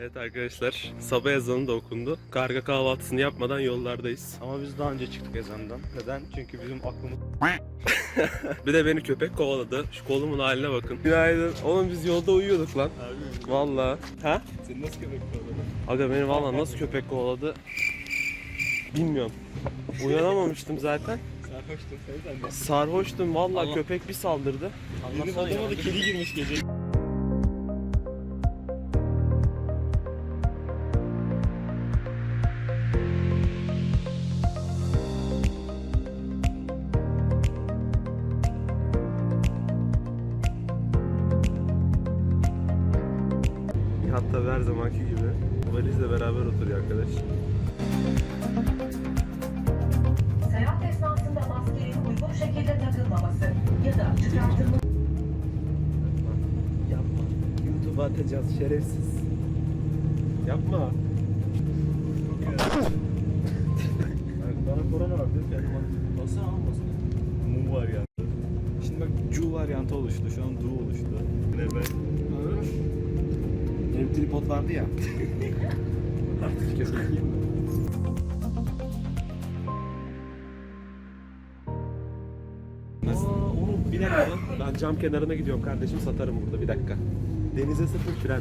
Evet arkadaşlar sabah ezanı da okundu. Karga kahvaltısını yapmadan yollardayız. Ama biz daha önce çıktık ezandan. Neden? Çünkü bizim aklımız... Bir de beni köpek kovaladı. Şu kolumun haline bakın. Günaydın. Oğlum biz yolda uyuyorduk lan. Vallahi. Ha? Seni nasıl köpek kovaladın? Aga beni valla nasıl köpek kovaladı bilmiyorum. Uyanamamıştım zaten. De. Sarhoştum valla köpek bir saldırdı. Benim odama da kedi girmiş gece. Şekilde takılmaması ya da çıkartılması Yapma. YouTube'a atacağız şerefsiz. Yapma. Bana korona var diyor kendim Basana. Mum var ya. Şimdi bak Cu varyantı oluştu. Şu an Du oluştu. Ne ben? Benim tripod vardı ya. Artık mi? dakika lan. Ben cam kenarına gidiyorum kardeşim satarım burada bir dakika. Denize sıfır fren.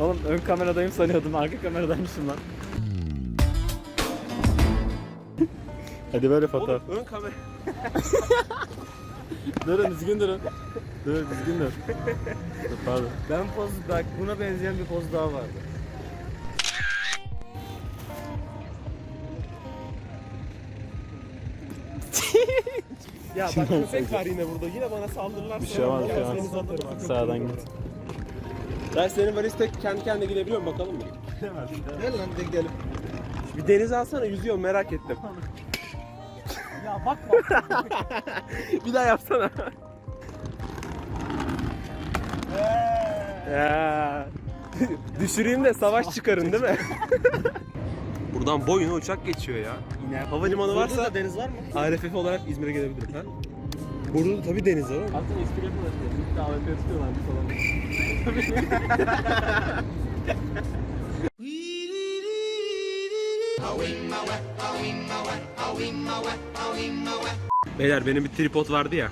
Oğlum ön kameradayım sanıyordum. Arka kameradaymışım lan. Hadi böyle fotoğraf. Oğlum ön kamera. Durun düzgün durun. Dur düzgün dur. Dur, Pardon. Ben poz bak buna benzeyen bir poz daha vardı. Ya bak köpek var yine burada. Yine bana saldırırlar. Bir şey olmaz, bir şey satarım. Sağdan git. Ben senin valizde kendi kendine gidebiliyor musun bakalım mı? Gel lan de gidelim. Bir denize alsana yüzüyorum merak ettim. Ya bakma. bir daha yapsana. ya. Düşüreyim de savaş çıkarın değil mi? Buradan boyuna uçak geçiyor ya. İner. Havalimanı varsa Burada deniz var mı? ARFF olarak İzmir'e gelebilirim ha. Burada da tabii deniz var ama. Hatta espri yapıyorlar. Bir de AWP tutuyorlar bir falan. Beyler benim bir tripod vardı ya.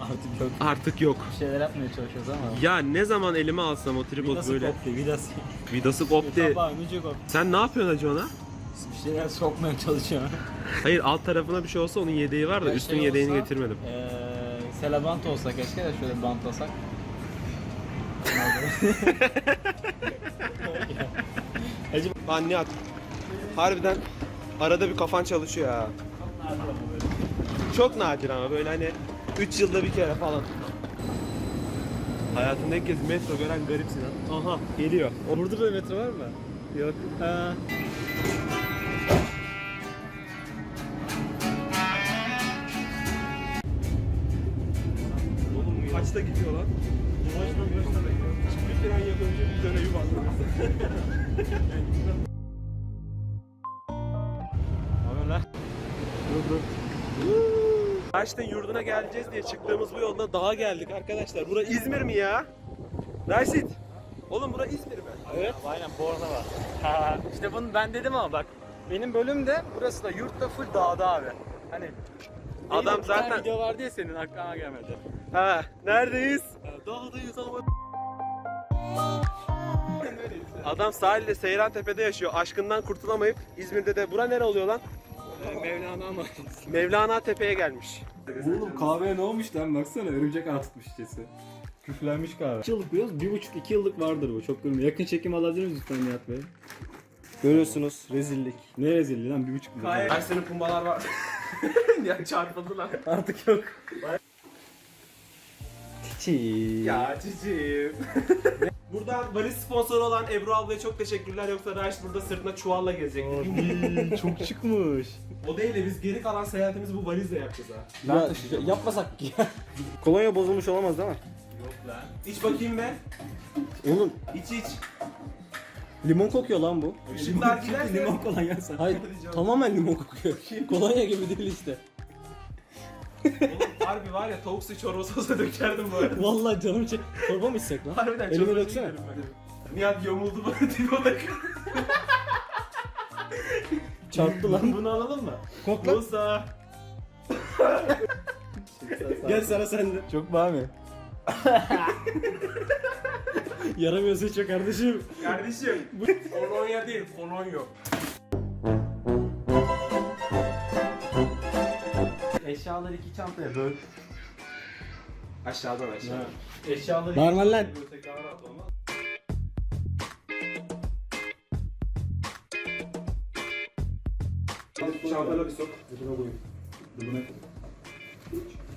Artık yok. Artık yok. Bir şeyler yapmaya çalışıyoruz ama. Ya ne zaman elime alsam o tripod Vidası böyle koptu, vidası. vidası koptu. Kapağı önce koptu. Sen ne yapıyorsun acı ona? Bir şeyler sokmaya çalışıyor. Hayır alt tarafına bir şey olsa onun yedeği var da Ya üstün şey yedeğini olsa, getirmedim. Eee selabant olsa keşke de şöyle bantlasak. Lan Nihat. Harbiden arada bir kafan çalışıyor ha. Çok nadir ama böyle hani 3 yılda bir kere falan. Hayatında ilk kez metro gören garipsin ha. Aha geliyor. Burada da metre var mı? Yok. Ha. Kaçta gidiyor lan? Yavaştan yavaştan bekliyor. Bir fren yapınca bir döne yuvarlanırsa. Kaçta yurduna geleceğiz diye çıktığımız bu yolda dağa geldik arkadaşlar. Bura İzmir mi ya? Raşit. Oğlum bura İzmir mi? Evet. Aynen Borna var. Ha, işte bunu ben dedim ama bak. Benim bölümde burası da yurtta full dağda abi. Hani Adam Benim bir tane zaten- video vardı ya senin aklına gelmedi. Ha, neredeyiz? Dağdayız ama. Adam sahilde Seyrantepe'de yaşıyor. Aşkından kurtulamayıp İzmir'de de bura nere oluyor lan? Mevlana ama. Mevlana Tepe'ye gelmiş. Oğlum kahveye ne olmuş lan baksana örümcek ağ tutmuş içesi. Küflenmiş kahve. 2 yıllık biliyoruz, bir buçuk iki yıllık vardır bu. Çok görünüyor. Yakın çekim alabilir miyiz lütfen Nihat Bey? Görüyorsunuz rezillik. Ne rezilliği lan bir buçuk yıl. Ersen'in pumbalar var. ya çarpıldı lan. Artık yok. Çiçi. Ya cicim. Buradan valiz sponsoru olan Ebru ablaya çok teşekkürler. Yoksa Raşit burada sırtına çuvalla gezecekti. Abi çok çıkmış. o değil de biz geri kalan seyahatimizi bu valizle yapacağız ha. Ya, yapmasak ki. Kolonya bozulmuş olamaz değil mi? İç bakayım be. Oğlum İç iç. limon kokuyor lan bu. Işıklar giderse. Limon kolonya Hayır tamamen limon kokuyor. Kolonya gibi değil işte. Oğlum harbi var ya tavuk suyu çorbası olsa dökerdim bu arada. Vallahi canım çek. Çorba mı içsek lan? Harbiden Elime çorba döksene. yiyorum ben. Nihat yamuldu bana tipi olarak. Çarptı lan. Bunu alalım mı? Kokla. Musa. Gel sana sen de. Çok bağımı. Yaramıyorsa çok kardeşim. Kardeşim. Kolonya değil, kolonya. Eşyaları iki çantaya böl. Aşağıdan aşağı. Eşyaları Normal lan. Çantana bir sok.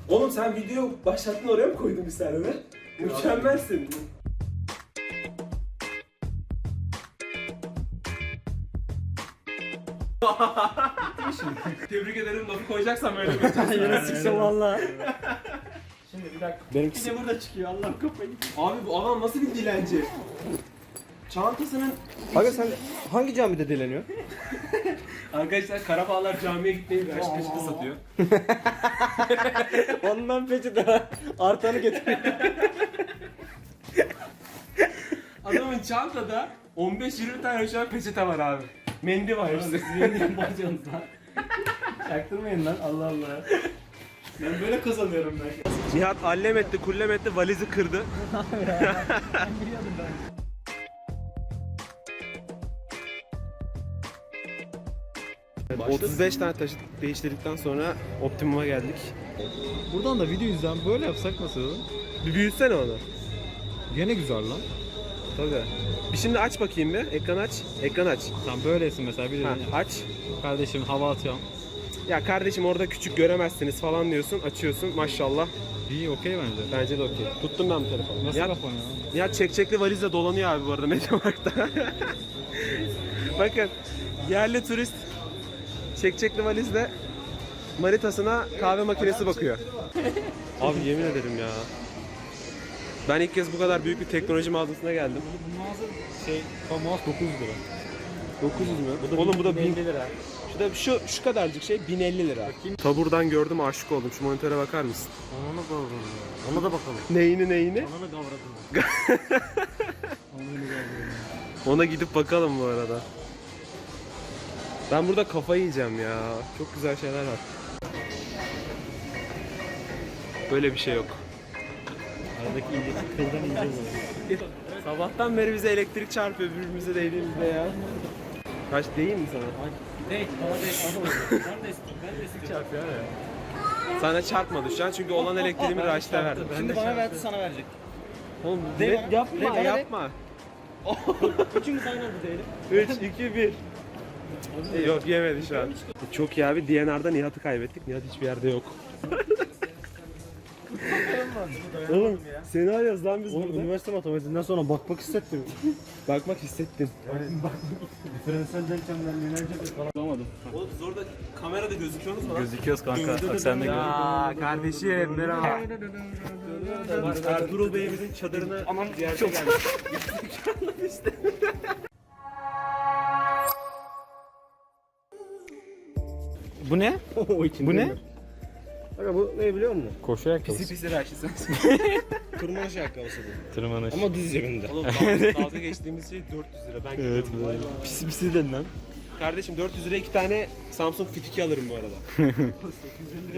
Oğlum sen video başlattın oraya mı koydun bir be? Mükemmelsin. Tebrik ederim lafı koyacaksam öyle bir Yine sıksam valla. Şimdi bir dakika. Benimkisi burada çıkıyor Allah kafayı. Abi bu adam nasıl bir dilenci? Çantasının Aga sen hangi camide dileniyor? Arkadaşlar Karabağlar camiye gitmeyi bir aşk peşinde satıyor. Ondan peçete artanı getiriyor. Adamın çantada 15-20 tane şu an peçete var abi. Mendil var hepsi. Yeniden başlıyorsunuz lan. Çaktırmayın lan Allah Allah. Ben böyle kazanıyorum ben. Nihat allem etti, kullem etti, valizi kırdı. Biliyordum ben. Evet, 35 tane taşıt değiştirdikten sonra Optimum'a geldik. Buradan da video izlen böyle yapsak nasıl olur? Bir büyütsene onu. Gene güzel lan. Tabii. Bir şimdi aç bakayım bir. Ekran aç. Ekran aç. Sen böylesin mesela bir de Ha, aç. kardeşim hava atıyorum. Ya kardeşim orada küçük göremezsiniz falan diyorsun. Açıyorsun maşallah. İyi okey bence. Bence de okey. Tuttum ben bu telefonu. Nasıl Nihat, kapanıyor? Nihat çekçekli valizle dolanıyor abi bu arada Mediamarkt'ta. Bakın yerli turist çekçekli valizle manitasına kahve makinesi bakıyor. Abi yemin ederim ya. Ben ilk kez bu kadar büyük bir teknoloji mağazasına geldim. Bu mağaza şey, mouse 900 lira. 900 mü? Oğlum bu da 1000 lira. Şu da şu şu kadarcık şey 1050 lira. Taburdan gördüm aşık oldum. Şu monitöre bakar mısın? Ona kavradım. Ona da bakalım. Neyini neyini? Ona da kavradım. Ona gidip bakalım bu arada. Ben burada kafayı yiyeceğim ya. Çok güzel şeyler var. Böyle bir şey yok. Aradaki ince kıldan ince. Sabahtan beri bize elektrik çarpıyor birbirimize değdiğimizde ya. Kaç değil mi sana? Değil, bana değil, bana. Ben de istiyorum, ben de istiyorum. Çarpıyor ya. Sana çarpmadı şu an çünkü olan elektriğimi Raşit'e verdim. Şimdi bana verdi, sana verecek. Oğlum ne- yapma bana yapma. Üçümüz aynı anda diyelim. 3, 2, 1. Yok yemedi şu an. Çok iyi abi. DNR'da Nihat'ı kaybettik. Nihat hiçbir yerde yok. Oğlum seni arıyoruz lan biz Oğlum burada. üniversite matematiğinden sonra bakmak hissettim. Bakmak hissettim. Diferansiyel denklemler nelerce falan. Olamadım. Oğlum siz orada kamerada gözüküyorsunuz mu lan? Gözüküyoruz kanka. Bak sen de gör. Ya kardeşim merhaba. Ertuğrul Bey'imizin çadırına ziyarete geldik. Bu ne? o içinde Bu ne? Aga bu ne biliyor musun? Koşu ayakkabısı. Pisi pisi Raşit sen. Tırmanış ayakkabısı bu. Tırmanış. Ama düz cebinde. Oğlum dalga, geçtiğimiz şey 400 lira. Ben Evet. gidiyorum. Pisi pisi dedin lan. Kardeşim 400 liraya iki tane Samsung Fit 2 alırım bu arada.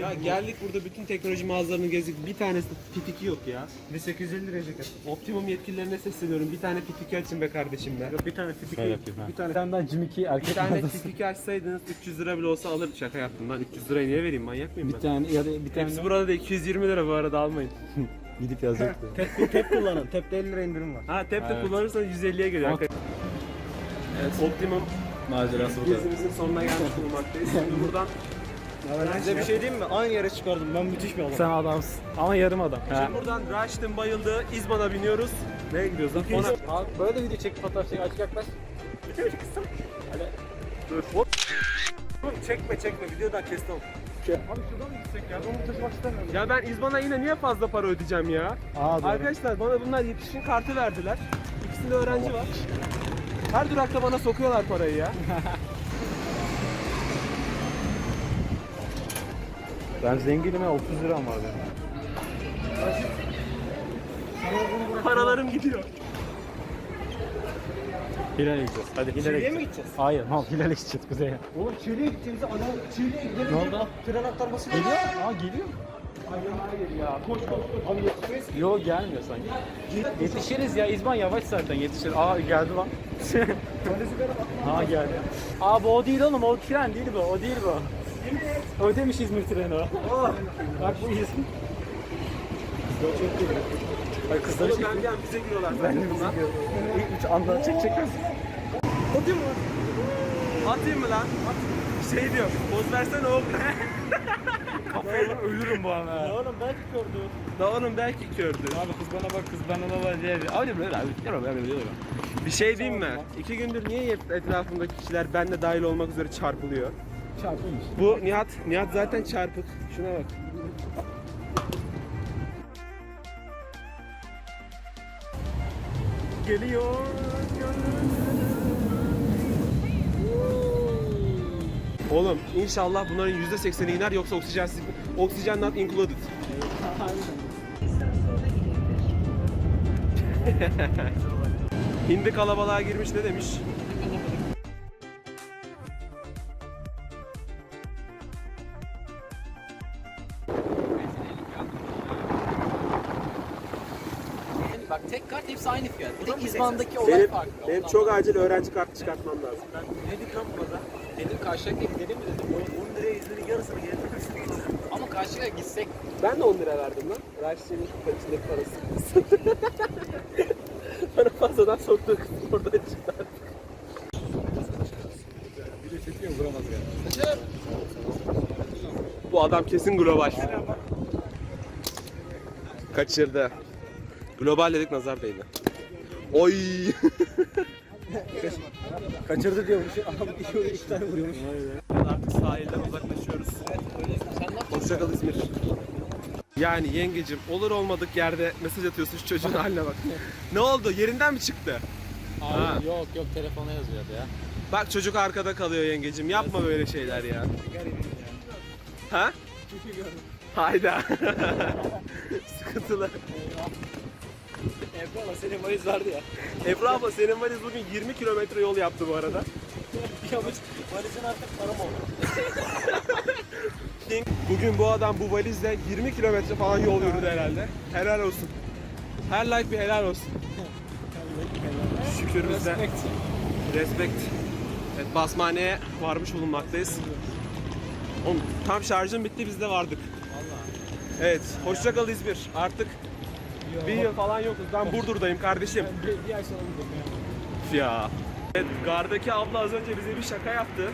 ya geldik burada bütün teknoloji mağazalarını gezdik. Bir tanesi Fit 2 yok ya. Bir 850 liraya ceket. Optimum yetkililerine sesleniyorum. Bir tane Fit 2 açın be kardeşim be. Bir tane tipik. Bir tane, Bir tane daha Jimmy Key erkek bir tane mağazası. Fit 2 açsaydınız 300 lira bile olsa alırım. Şaka yaptım lan. 300 lirayı niye vereyim manyak mıyım Bir ben? tane ya da bir tane Hepsi burada da 220 lira bu arada almayın. gidip yazacaktı. tep, tep kullanın. Tepte 50 lira indirim var. Ha tep de Evet. kullanırsanız 150'ye geliyor. Evet, Optimum Macerası bu kadar. gezimizin sonuna gelmiş bulunmaktayız. Şimdi buradan Size bir şey diyeyim mi? Aynı yere çıkardım. Ben müthiş bir adam. Sen adamsın. Ama yarım adam. Şimdi buradan Raşit'in bayıldığı İzban'a biniyoruz. Nereye gidiyoruz lan? Ona... Abi böyle de video çek fotoğraf çek açık yaklaş. Oğlum çekme çekme videodan kestim. Ya ben İzban'a yine niye fazla para ödeyeceğim ya? Aa, doğru. Arkadaşlar bana bunlar yetişkin kartı verdiler. İkisinde öğrenci var. Her durakta bana sokuyorlar parayı ya. Ben zenginim ya 30 liram var benim. Paralarım gidiyor. Hilal'e gideceğiz. Hadi Hilal'e Çileğe mi gideceğiz. gideceğiz? Hayır, mal Hilal'e gideceğiz kuzeye. Oğlum Çiğli'ye gideceğimizi adam Çiğli'ye gidelim. Ne oldu? Tren aktarması Geliyor. Aa geliyor. Abi yetişmeyiz. Yo gelmiyor sanki. Yetişiriz ya İzban yavaş zaten yetişir. Aa geldi lan. Aa geldi. Aa bu o değil oğlum o tren değil bu o değil bu. O demiş İzmir treni o. Bak bu İzmir. Ay kızları Oğlum çek. ben bir an bize giriyorlar. Ben de bizi görüyorum. Üç anda çek çek. Atayım mı? Atayım mı lan? Şey diyor, poz versene oğlum. Ölürüm bu an ha. Oğlum belki gördü. Da onun belki kördü. Abi kız bana bak kız bana bak diye. Abi böyle abi. Yürü böyle böyle. Bir şey diyeyim mi? İki gündür niye hep etrafımdaki kişiler ben de dahil olmak üzere çarpılıyor? Çarpılmış. Bu Nihat, Nihat zaten çarpık. Şuna bak. Geliyor. Oğlum inşallah bunların %80'i iner yoksa oksijen oksijen not included. Hindi kalabalığa girmiş ne demiş? Bak tek kart hepsi aynı fiyat. Bir tek İzban'daki olay Benim, farklı. benim Ondan çok acil öğrenci kartı çıkartmam lazım. Lan burada? Dedim karşıyaka gidelim mi dedim. 10 liraya İzmir'in yarısını getirdim. Ama karşıyaka gitsek Ben de 10 lira verdim lan. Raşit'in içindeki parası. Bana fazladan soktu kız oradan çıktı artık. Bu adam kesin global. Kaçırdı. Global dedik nazar değdi. Oy. Kaçırdı diyormuş. Adam iki, iki tane vuruyormuş. Artık sahilden uzaklaşıyoruz. Hoşçakal İzmir. Yani yengecim olur olmadık yerde mesaj atıyorsun şu çocuğun haline bak. ne oldu? Yerinden mi çıktı? Ha. Abi yok yok telefona yazıyordu ya. Bak çocuk arkada kalıyor yengecim. Yapma böyle şeyler ya. Ha? Hayda. Sıkıntılı. Ama senin valiz vardı ya. Ebru abla senin valiz bugün 20 kilometre yol yaptı bu arada. Yamış valizin artık param oldu. Bugün bu adam bu valizle 20 kilometre falan yol yürüdü herhalde. Helal olsun. Her like bir helal olsun. Şükür biz de. Respekt. Evet basmaneye varmış bulunmaktayız. Oğlum, tam şarjım bitti biz de vardık. Evet hoşça kal İzmir. Artık bir yıl falan yokuz. Ben Burdur'dayım kardeşim. Bir ay sonra gidelim. Ya. Evet, gardaki abla az önce bize bir şaka yaptı.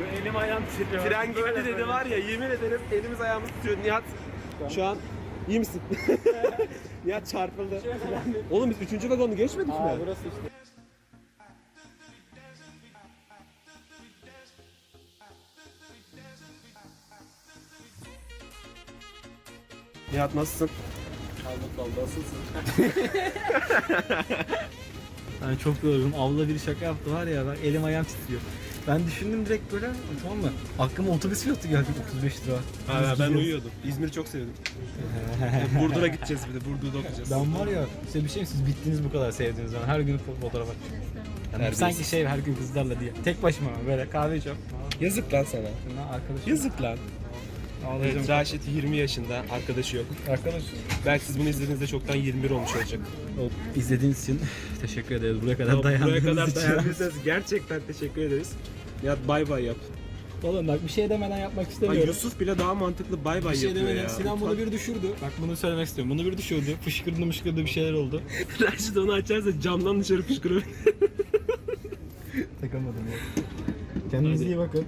Böyle elim ayağım titriyor. Tren gitti dedi var ya yemin ederim elimiz ayağımız tutuyor. Nihat şu an iyi misin? Nihat çarpıldı. Oğlum biz 3. vagonu geçmedik mi? Aa burası işte. Nihat nasılsın? Ben çok yorgunum. Abla bir şaka yaptı var ya bak elim ayağım titriyor. Ben düşündüm direkt böyle tamam mı? Aklıma otobüs fiyatı geldi 35 lira. Ha, ben gidiyoruz. uyuyordum. İzmir'i çok sevdim. Burdur'a gideceğiz bir de. Burdur'da okuyacağız. Ben var ya size bir şey mi siz bittiniz bu kadar sevdiğiniz zaman her gün fo- fotoğraf. Yani Terbiyesiz. sanki şey her gün kızlarla diye. Tek başıma böyle kahve içiyorum. Yazık lan sana. Arkadaşım. Yazık lan. Ağlayacağım. Evet, Raşit 20 yaşında, arkadaşı yok. Arkadaş. Belki siz bunu izlediğinizde çoktan 21 olmuş olacak. İzlediğiniz için teşekkür ederiz. Buraya kadar Buraya dayandığınız kadar için. dayandıysanız gerçekten teşekkür ederiz. Nihat bay bay yap. Oğlum bak bir şey demeden yapmak Bak istemiyorum. Yusuf bile daha mantıklı bay bay bir şey yapıyor demeden ya. Sinan bunu bir düşürdü. Bak bunu söylemek istiyorum. Bunu bir düşürdü. Fışkırdı mışkırdı bir şeyler oldu. Raşit onu açarsa camdan dışarı fışkırıyor. Takamadım ya. Kendinize iyi bakın.